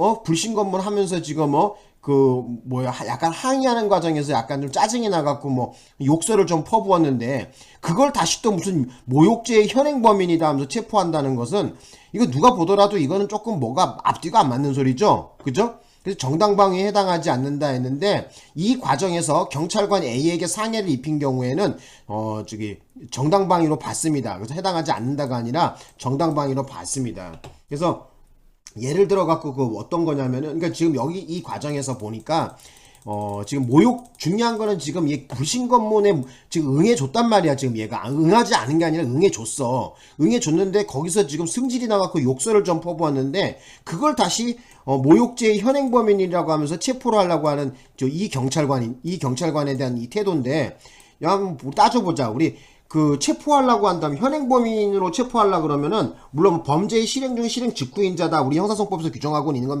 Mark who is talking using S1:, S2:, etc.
S1: 어 불신검문 하면서 지금 뭐 그 뭐야 하- 약간 항의하는 과정에서 약간 좀 짜증이 나갖고 뭐 욕설을 좀 퍼부었는데 그걸 다시 또 무슨 모욕죄의 현행범인이다 하면서 체포한다는 것은 이거 누가 보더라도 이거는 조금 뭐가 앞뒤가 안 맞는 소리죠 그죠? 그래서 정당방위에 해당하지 않는다 했는데 이 과정에서 경찰관 A에게 상해를 입힌 경우에는 어 저기 정당방위로 받습니다. 그래서 해당하지 않는다가 아니라 정당방위로 받습니다. 그래서 예를 들어 갖고 그 어떤 거냐면은 그러니까 지금 여기 이 과정에서 보니까 어 지금 모욕 중요한 거는 지금 얘 불신 검문에 지금 응해 줬단 말이야 지금 얘가. 아, 응하지 않은 게 아니라 응해 줬어. 응해 줬는데 거기서 지금 승질이 나갖고 욕설을 좀 퍼부었는데 그걸 다시 어, 모욕죄의 현행범인이라고 하면서 체포를 하려고 하는 저 이 경찰관이 이 경찰관에 대한 이 태도인데 야 따져보자. 우리 그 체포하려고 한다면 현행범인으로 체포하려 그러면은 물론 범죄의 실행 중 실행 직후인자다. 우리 형사소송법에서 규정하고 있는 건